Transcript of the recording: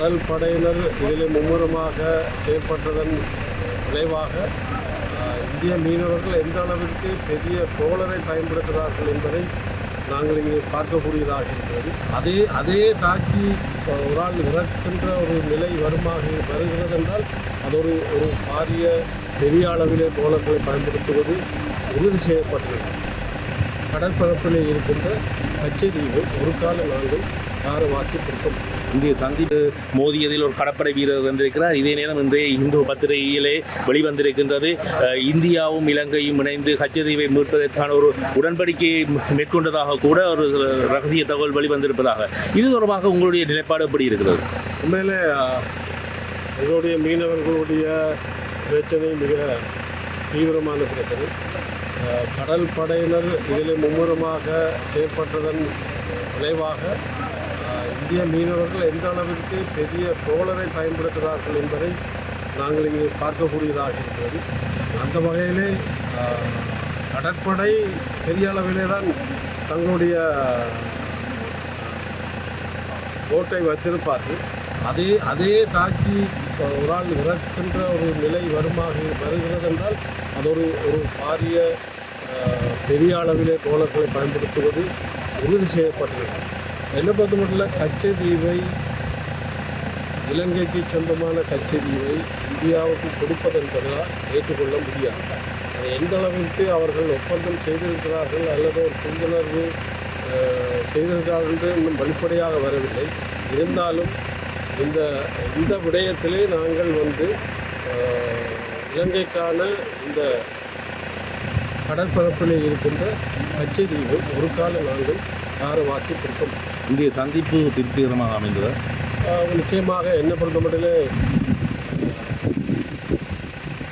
கடல் படையினர் இதில் மும்முரமாக செயற்பட்டதன் விளைவாக இந்திய மீனவர்கள் எந்த அளவிற்கு பெரிய ட்ரோலரை பயன்படுத்துகிறார்கள் என்பதை நாங்கள் இங்கே பார்க்கக்கூடியதாக இருக்கிறது. அதே அதே தாக்கி ஒரு ஆள் இறக்கின்ற ஒரு நிலை வருமாக வருகிறது என்றால் அது ஒரு ஒரு பாரிய பெரிய அளவிலே ட்ரோலர்களை பயன்படுத்துவது உறுதி செய்யப்பட்டுள்ளது கடற்பரப்பிலே இருக்கின்ற கச்சதீவை ஒரு கால நாங்கள் யாரும் கொடுக்க இங்கே சந்திப்பு மோதியதில் ஒரு கடற்படை வீரர் வந்திருக்கிறார். இதே நேரம் இன்றைய இந்து பத்திரிகையிலே வெளிவந்திருக்கின்றது. இந்தியாவும் இலங்கையும் இணைந்து கச்சதீவை மீட்பதற்கான ஒரு உடன்படிக்கையை மேற்கொண்டதாக கூட ஒரு ரகசிய தகவல் வெளிவந்திருப்பதாக. இது தொடர்பாக உங்களுடைய நிலைப்பாடு எப்படி இருக்கிறது? உண்மையிலே எங்களுடைய மீனவர்களுடைய பிரச்சனை மிக தீவிரமான பிரச்சனை. கடல் படையினர் இதில் மும்முரமாக செயல்பட்டதன் விளைவாக இந்திய மீனவர்கள் எந்த அளவிற்கு பெரிய தோழரை பயன்படுத்துகிறார்கள் என்பதை நாங்கள் இங்கே பார்க்கக்கூடியதாக இருக்கிறது. அந்த வகையிலே கடற்படை பெரிய அளவிலே தான் தங்களுடைய போட்டை வைத்திருப்பார்கள். அதே அதே தாக்கி ஒரு ஆள் இறக்கின்ற ஒரு நிலை வருமாக வருகிறது என்றால் அது ஒரு ஒரு பாரிய பெரிய அளவிலே தோழர்களை பயன்படுத்துவது உறுதி செய்யப்பட்டிருக்கிறது. என்ன பொறுத்த மட்டும் கச்சதீவை. இலங்கைக்கு சொந்தமான கச்சதீவை இந்தியாவுக்கு கொடுப்பது ஏற்றுக்கொள்ள முடியாது. எந்த அளவிற்கு அவர்கள் ஒப்பந்தம் செய்திருக்கிறார்கள் அல்லது ஒரு புரிந்துணர்வு செய்திருக்கிறார்கள் என்று இன்னும் வெளிப்படையாக வரவில்லை. இருந்தாலும் இந்த இந்த விடயத்திலே நாங்கள் வந்து இலங்கைக்கான இந்த கடற்பரப்பிலே இருக்கின்ற கச்சதீவை ஒரு கால நாங்கள் கொடுக்க முடியும் இந்திய சந்திப்பு திருப்திகரமாக அமைந்தது. நிச்சயமாக என்ன பொறுத்த மட்டிலே